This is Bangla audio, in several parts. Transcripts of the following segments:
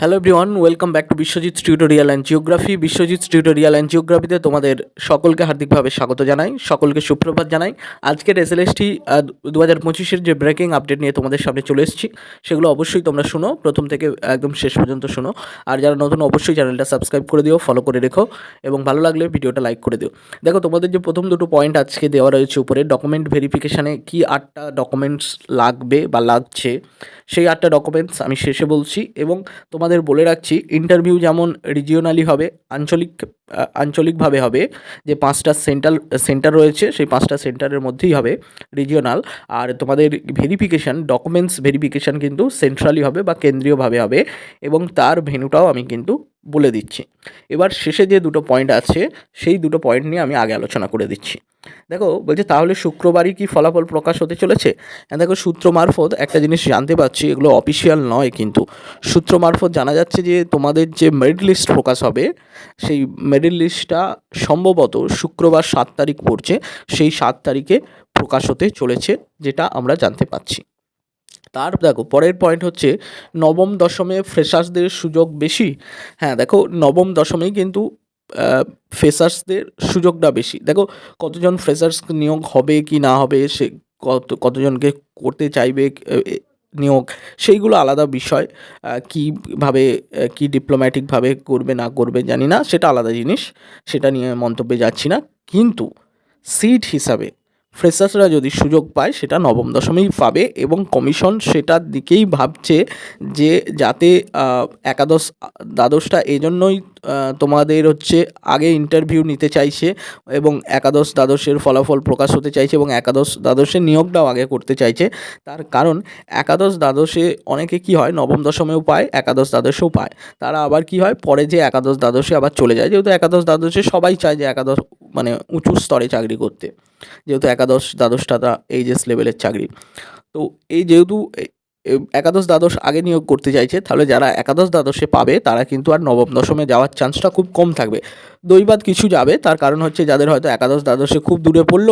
Hello everyone welcome back to Biswajit tutorial and geography Biswajit tutorial and জিওগ্রাফিতে তোমাদের সকলকে হার্দিকভাবে স্বাগত জানাই, সকলকে সুপ্রভাত জানাই। আজকের এসএলএসটি দু হাজার পঁচিশের যে ব্রেকিং আপডেট নিয়ে তোমাদের সামনে চলে এসেছি, সেগুলো অবশ্যই তোমরা শুনো, প্রথম থেকে একদম শেষ পর্যন্ত শুনো। আর যারা নতুন, অবশ্যই চ্যানেলটা সাবস্ক্রাইব করে দিও ফলো করে রেখো, এবং ভালো লাগলে ভিডিওটা লাইক করে দিও। দেখো, তোমাদের যে প্রথম দুটো পয়েন্ট আজকে দেওয়া রয়েছে উপরে ডকুমেন্ট ভেরিফিকেশানে কী আটটা ডকুমেন্টস লাগবে বা লাগছে, সেই আটটা ডকুমেন্টস আমি শেষে বলছি, এবং তোমাদের বলে রাখছি ইন্টারভিউ যেমন রিজিওনালি হবে, আঞ্চলিক আঞ্চলিকভাবে হবে, যে পাঁচটা সেন্ট্রাল সেন্টার রয়েছে, সেই পাঁচটা সেন্টারের মধ্যেই হবে রিজিওনাল আর তোমাদের ভেরিফিকেশান ডকুমেন্টস ভেরিফিকেশান কিন্তু সেন্ট্রালি হবে বা কেন্দ্রীয়ভাবে হবে এবং তার ভেনুটাও আমি কিন্তু বলে দিচ্ছি। এবার শেষে যে দুটো পয়েন্ট আছে, সেই দুটো পয়েন্ট নিয়ে আমি আগে আলোচনা করে দিচ্ছি। দেখো, বলছে তাহলে শুক্রবারই কি ফলাফল প্রকাশ হতে চলেছে? হ্যাঁ দেখো, সূত্র মারফত একটা জিনিস জানতে পারছি, এগুলো অফিসিয়াল নয় কিন্তু। সূত্র মারফত জানা যাচ্ছে যে তোমাদের যে মেরিট লিস্ট প্রকাশ হবে, সেই মেরিট লিস্টটা সম্ভবত শুক্রবার সাত তারিখ পড়ছে, সেই সাত তারিখে প্রকাশ হতে চলেছে, যেটা আমরা জানতে পাচ্ছি তার, দেখো, পরের পয়েন্ট হচ্ছে নবম দশমে ফ্রেশার্সদের সুযোগ বেশি। হ্যাঁ দেখো, নবম দশমেই কিন্তু ফ্রেশার্সদের সুযোগটা বেশি। দেখো, কতজন ফ্রেশার্স নিয়োগ হবে কি না হবে, সে কত, কতজনকে করতে চাইবে নিয়োগ, সেইগুলো আলাদা বিষয়। কীভাবে কী ডিপ্লোম্যাটিকভাবে করবে, না করবে, জানি না, সেটা আলাদা জিনিস, সেটা নিয়ে মন্তব্যে যাচ্ছি না। কিন্তু সিট হিসাবে ফ্রেশার্সরা যদি সুযোগ পায় সেটা নবম দশমেই পাবে এবং কমিশন সেটার দিকেই ভাবছে যে যাতে একাদশ দ্বাদশটা এই আহ, তোমাদের হচ্ছে আগে ইন্টারভিউ নিতে চাইছে এবং একাদশ দ্বাদশের ফলাফল প্রকাশ হতে চাইছে এবং একাদশ দ্বাদশের নিয়োগটাও আগে করতে চাইছে। তার কারণ একাদশ দ্বাদশে অনেকে কি হয়, নবম দশমেও পায়, একাদশ দ্বাদশেও পায়। তারা আবার কি হয়, পরে যে একাদশ দ্বাদশে আবার চলে যায়। যেহেতু একাদশ দ্বাদশে সবাই চায় যে একাদশ মানে উঁচু স্তরে চাকরি করতে। যেহেতু একাদশ দ্বাদশটা তা এইচএস লেভেলের চাকরি। তো এই যেহেতু একাদশ দ্বাদশ আগে নিয়োগ করতে চাইছে, তাহলে যারা একাদশ দ্বাদশে পাবে, তারা কিন্তু আর নবম দশমে যাওয়ার চান্সটা খুব কম থাকবে। দৈবাদ কিছু যাবে, তার কারণ হচ্ছে যাদের হয়তো একাদশ দ্বাদশে খুব দূরে পড়ল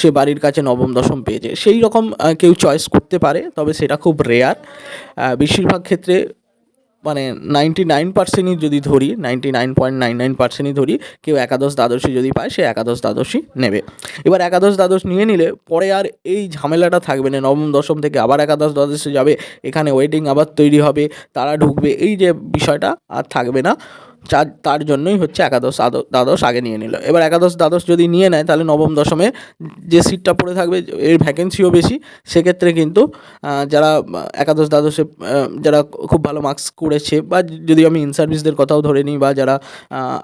সে বাড়ির কাছে নবম দশম পেয়েছে। সেই রকম কেউ চয়েস করতে পারে, তবে সেটা খুব রেয়ার বেশিরভাগ ক্ষেত্রে মানে নাইনটি নাইন পার্সেন্টই যদি ধরি ninety nine point nine nine পার্সেন্টই ধরি, কেউ একাদশ দ্বাদশী যদি পায়, সে একাদশ দ্বাদশী নেবে। এবার একাদশ দ্বাদশ নিয়ে নিলে পরে আর এই ঝামেলাটা থাকবে না, নবম, দশম থেকে আবার একাদশ দ্বাদশে যাবে, এখানে ওয়েটিং আবার তৈরি হবে, তারা ঢুকবে, এই যে বিষয়টা আর থাকবে না। তার জন্যই হচ্ছে একাদশ দ্বাদশ আগে নিয়ে নিল। এবার একাদশ দ্বাদশ যদি নিয়ে নেয়, তাহলে নবম দশমে যে সিটটা পড়ে থাকবে, এর ভ্যাকেন্সিও বেশি। সেক্ষেত্রে কিন্তু যারা একাদশ দ্বাদশে যারা খুব ভালো মার্কস করেছে বা যদি আমি ইন সার্ভিসদের কথাও ধরে নিই বা যারা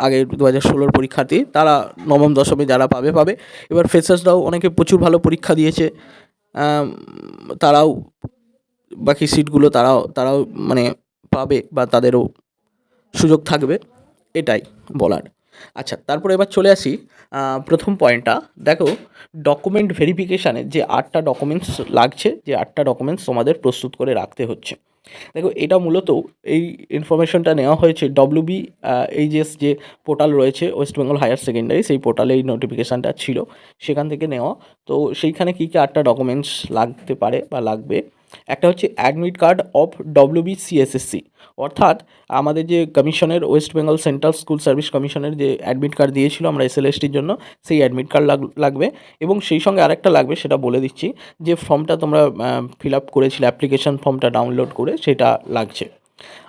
আগে দু হাজার ষোলোর পরীক্ষার্থী, তারা নবম দশমে যারা পাবে পাবে। এবার ফ্রেশার্সরাও অনেকে প্রচুর ভালো পরীক্ষা দিয়েছে। তারাও, বাকি সিটগুলো তারাও তারাও মানে পাবে বা তাদেরও সুযোগ থাকবে, এটাই বলার। আচ্ছা তারপরে এবার চলে আসি প্রথম পয়েন্টটা দেখো ডকুমেন্ট ভেরিফিকেশানে যে আটটা ডকুমেন্টস লাগছে, যে আটটা ডকুমেন্টস তোমাদের প্রস্তুত করে রাখতে হচ্ছে। দেখো, এটা মূলত এই ইনফরমেশনটা নেওয়া হয়েছে ডব্লিউবি এইচএস যে পোর্টাল রয়েছে ওয়েস্ট বেঙ্গল হায়ার সেকেন্ডারি সেই পোর্টালে এই নোটিফিকেশানটা ছিল, সেখান থেকে নেওয়া। তো সেইখানে কী কী আটটা ডকুমেন্টস লাগতে পারে বা লাগবে? একটা হচ্ছে admit card of WB CSSC অর্থাৎ আমাদের যে কমিশনের West Bengal central school service কমিশনের যে অ্যাডমিট কার্ড দিয়েছিল আমরা এসএলএসটির জন্য, সেই অ্যাডমিট কার্ড লাগবে। এবং সেই সঙ্গে আরেকটা লাগবে, সেটা বলে দিচ্ছি যে ফর্মটা তোমরা ফিল আপ করেছিলে অ্যাপ্লিকেশন ফর্মটা ডাউনলোড করে, সেটা লাগছে।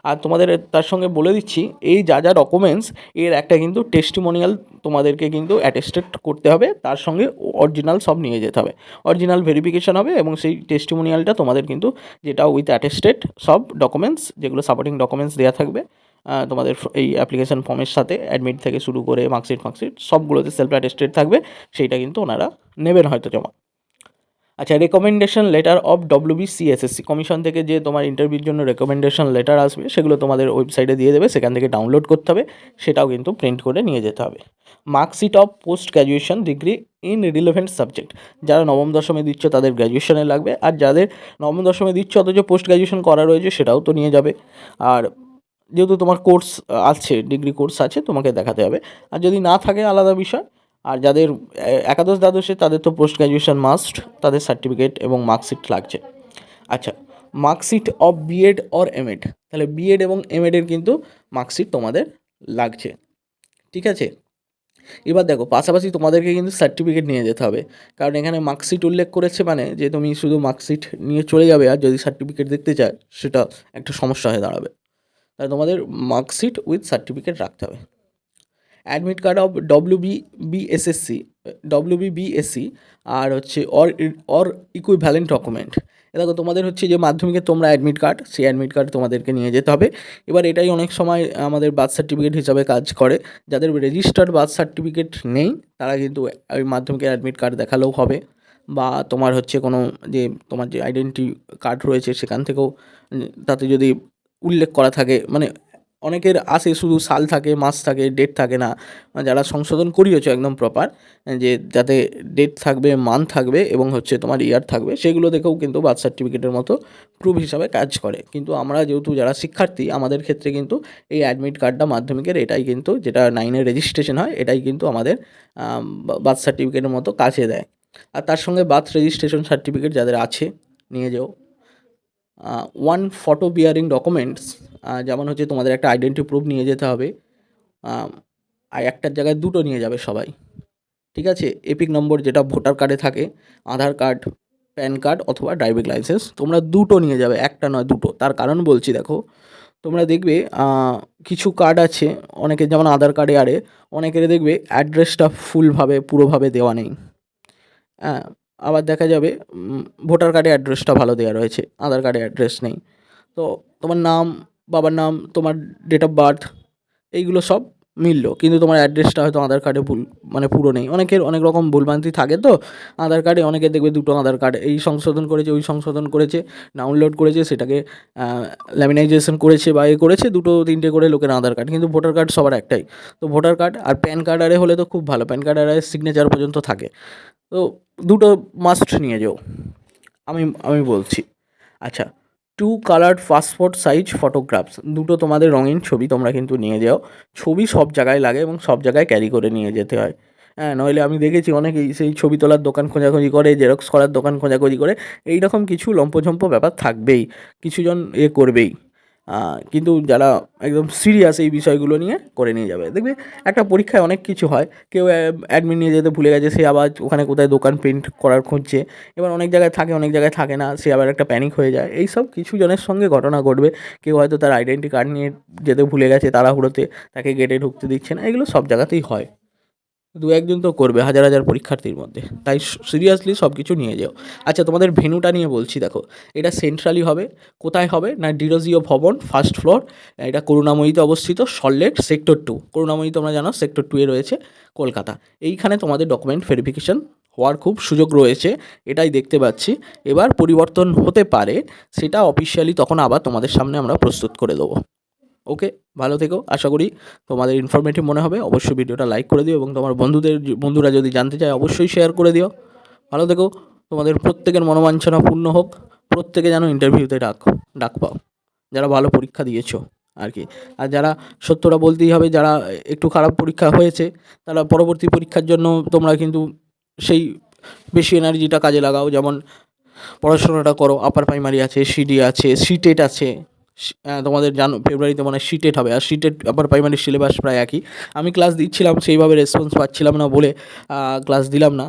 আর তোমাদের তার সঙ্গে বলে দিচ্ছি, এই যা যা ডকুমেন্টস এর একটা কিন্তু টেস্টিমোনিয়াল তোমাদেরকে কিন্তু অ্যাটেস্টেড করতে হবে। তার সঙ্গে অরিজিনাল সব নিয়ে যেতে হবে। অরিজিনাল ভেরিফিকেশান হবে এবং সেই টেস্টিমোনিয়ালটা তোমাদের কিন্তু যেটা উইথ অ্যাটেস্টেড সব ডকুমেন্টস যেগুলো সাপোর্টিং ডকুমেন্টস দেওয়া থাকবে তোমাদের এই অ্যাপ্লিকেশান ফর্মের সাথে অ্যাডমিট থেকে শুরু করে মার্কশিট ফার্কশিট সবগুলোতে সেলফ অ্যাটেস্টেড থাকবে। সেইটা কিন্তু ওনারা নেবেন হয়তো জমা। আচ্ছা recommendation letter of WBCSSC commission থেকে যে তোমার ইন্টারভিউর জন্য রেকমেন্ডেশন লেটার আসবে, সেগুলো তোমাদের ওয়েবসাইটে দিয়ে দেবে, সেখান থেকে ডাউনলোড করতে হবে, সেটাও কিন্তু প্রিন্ট করে নিয়ে যেতে হবে। Marksheet of post graduation degree in relevant subject যারা নবম দশমে দিচ্ছ তাদের গ্র্যাজুয়েশনে লাগবে, আর যাদের নবম দশমে দিচ্ছ অথচ পোস্ট গ্র্যাজুয়েশন করা রয়েছে, সেটাও তো নিয়ে যাবে। আর যেহেতু তোমার কোর্স আছে ডিগ্রি কোর্স আছে, তোমাকে দেখাতে হবে। আর যদি না থাকে আলাদা বিষয় আর যাদের একাদশ দ্বাদশে তাদের তো পোস্ট গ্র্যাজুয়েশন মাস্ট তাদের সার্টিফিকেট এবং মার্কশিট লাগছে। আচ্ছা marksheet of BEd or MEd তাহলে বিএড এবং এমএডের কিন্তু মার্কশিট তোমাদের লাগছে। ঠিক আছে? এবার দেখো, পাশাপাশি তোমাদেরকে কিন্তু সার্টিফিকেট নিয়ে যেতে হবে। কারণ এখানে মার্কশিট উল্লেখ করেছে মানে যে তুমি শুধু মার্কশিট নিয়ে চলে যাবে আর যদি সার্টিফিকেট দেখতে চায়, সেটা একটা সমস্যা হয়ে দাঁড়াবে। তাই তোমাদের মার্কশিট উইথ সার্টিফিকেট রাখতে হবে। Admit card of W B BSSC W B BSC আর হচ্ছে অর অর ইকুইভ্যালেন্ট ডকুমেন্ট দেখো, তোমাদের হচ্ছে যে মাধ্যমিকে তোমরা অ্যাডমিট কার্ড সেই অ্যাডমিট কার্ড তোমাদেরকে নিয়ে যেতে হবে। এবার এটাই অনেক সময় আমাদের বার্থ সার্টিফিকেট হিসাবে কাজ করে। যাদের রেজিস্টার্ড বার্থ সার্টিফিকেট নেই, তারা কিন্তু ওই মাধ্যমিকের অ্যাডমিট কার্ড দেখালেও হবে। বা তোমার হচ্ছে কোনো যে তোমার যে আইডেন্টি কার্ড রয়েছে, সেখান থেকেও তাতে যদি উল্লেখ করা থাকে মানে অনেকের আসে শুধু সাল থাকে, মাস থাকে ডেট থাকে না। মানে যারা সংশোধন করিয়েছো একদম প্রপার যে যাতে ডেট থাকবে মান্থ থাকবে এবং হচ্ছে তোমার ইয়ার থাকবে, সেগুলো দেখেও কিন্তু বার্থ সার্টিফিকেটের মতো প্রুফ হিসাবে কাজ করে। কিন্তু আমরা যেহেতু যারা শিক্ষার্থী, আমাদের ক্ষেত্রে কিন্তু এই অ্যাডমিট কার্ডটা মাধ্যমিকের এটাই কিন্তু যেটা নাইনের রেজিস্ট্রেশন হয়, এটাই কিন্তু আমাদের বার্থ সার্টিফিকেটের মতো কাছে দেয়। আর তার সঙ্গে বার্থ রেজিস্ট্রেশন সার্টিফিকেট যাদের আছে, নিয়ে যাও। ওয়ান ফটো বিয়ারিং ডকুমেন্টস যেমন হচ্ছে তোমাদের একটা আইডেন্টি প্রুফ নিয়ে যেতে হবে আর একটার জায়গায় দুটো নিয়ে যাবে সবাই, ঠিক আছে? এপিক নম্বর যেটা ভোটার কার্ডে থাকে আধার কার্ড প্যান কার্ড অথবা ড্রাইভিং লাইসেন্স তোমরা দুটো নিয়ে যাবে, একটা নয়, দুটো। তার কারণ বলছি, দেখো, তোমরা দেখবে কিছু কার্ড আছে অনেকের যেমন আধার কার্ডে আরে, অনেকের দেখবে অ্যাড্রেসটা ফুলভাবে পুরোভাবে দেওয়া নেই। হ্যাঁ আবার দেখা যাবে ভোটার কার্ডে অ্যাড্রেসটা ভালো দেওয়া রয়েছে আধার কার্ডে অ্যাড্রেস নেই। তো তোমার নাম বাবার নাম, তোমার ডেট অফ বার্থ এইগুলো সব মিললো। কিন্তু তোমার অ্যাড্রেসটা হয়তো আধার কার্ডে ভুল মানে পুরো নেই। অনেকের অনেক রকম ভুলভ্রান্তি থাকে তো। আধার কার্ডে অনেকে দেখবে দুটো আধার কার্ড এই সংশোধন করেছে, ওই সংশোধন করেছে ডাউনলোড করেছে, সেটাকে ল্যামিনাইজেশন করেছে বা এ করেছে, দুটো তিনটে করে লোকের আধার কার্ড কিন্তু ভোটার কার্ড সবার একটাই। তো ভোটার কার্ড আর প্যান কার্ড আরে হলে তো খুব ভালো। প্যান কার্ড আরে সিগনেচার পর্যন্ত থাকে। তো দুটো মাস্ট নিয়ে যাও। আমি আমি বলছি। আচ্ছা two colour passport size photographs দুটো তোমাদের রঙিন ছবি তোমরা কিন্তু নিয়ে যাও। ছবি সব জায়গায় লাগে এবং সব জায়গায় ক্যারি করে নিয়ে যেতে হয়। হ্যাঁ নইলে আমি দেখেছি অনেকেই সেই ছবি তোলার দোকান খোঁজাখুঁজি করে জেরক্স করার দোকান খোঁজাখুঁজি করে এই রকম কিছু লম্পঝম্প ব্যাপার থাকবেই। কিছুজন এ করবেই। কিন্তু যারা একদম সিরিয়াস এই বিষয়গুলো নিয়ে করে নিয়ে যাবে। দেখবে একটা পরীক্ষায় অনেক কিছু হয়। কেউ অ্যাডমিট নিয়ে যেতে ভুলে গেছে, সে আবার ওখানে কোথায় দোকান প্রিন্ট করার খুঁজছে। এবার অনেক জায়গায় থাকে, অনেক জায়গায় থাকে না, সে আবার একটা প্যানিক হয়ে যায়। এই সব কিছু জনের সঙ্গে ঘটনা ঘটবে। কেউ হয়তো তার আইডেন্টি কার্ড নিয়ে যেতে ভুলে গেছে, তাড়াহুড়োতে তাকে গেটে ঢুকতে দিচ্ছে না। এগুলো সব জায়গাতেই হয়। দু একজন তো করবে, হাজার হাজার পরীক্ষার্থীর মধ্যে। তাই সিরিয়াসলি সব কিছু নিয়ে যাও। আচ্ছা তোমাদের ভেনুটা নিয়ে বলছি, দেখো। এটা সেন্ট্রালি হবে, কোথায় হবে? না, ডিরোজিও ভবন ফার্স্ট ফ্লোর এটা করুণাময়ীতে অবস্থিত সল্লেট সেক্টর টু করুণাময়ী তোমরা জানো সেক্টর টু এ রয়েছে কলকাতা। এইখানে তোমাদের ডকুমেন্ট ভেরিফিকেশন হওয়ার খুব সুযোগ রয়েছে, এটাই দেখতে পাচ্ছি। এবার পরিবর্তন হতে পারে, সেটা অফিসিয়ালি তখন আবার তোমাদের সামনে আমরা প্রস্তুত করে দেবো। ওকে ভালো থেকো। আশা করি তোমাদের ইনফরমেটিভ মনে হবে। অবশ্যই ভিডিওটা লাইক করে দিও এবং তোমার বন্ধুদের বন্ধুরা যদি জানতে চায় অবশ্যই শেয়ার করে দিও। ভালো থেকো। তোমাদের প্রত্যেকের মনোবাঞ্ছনা পূর্ণ হোক। প্রত্যেকে যেন ইন্টারভিউতে ডাক ডাক পাও। যারা ভালো পরীক্ষা দিয়েছ আর কি। আর যারা সত্যটা বলতেই হবে যারা একটু খারাপ পরীক্ষা হয়েছে তারা পরবর্তী পরীক্ষার জন্য তোমরা কিন্তু সেই বেশি এনার্জিটা কাজে লাগাও। যেমন পড়াশোনাটা করো। আপার প্রাইমারি আছে সিডি আছে সিটেট আছে সি- আহ, তোমাদের জানো, ফেব্রুয়ারিতে মানে সিটেট হবে। আর সিটেট আবার প্রাইমারি সিলেবাস প্রায় একই। আমি ক্লাস দিচ্ছিলাম, সেইভাবে রেসপন্স পাচ্ছিলাম না বলে ক্লাস দিলাম না।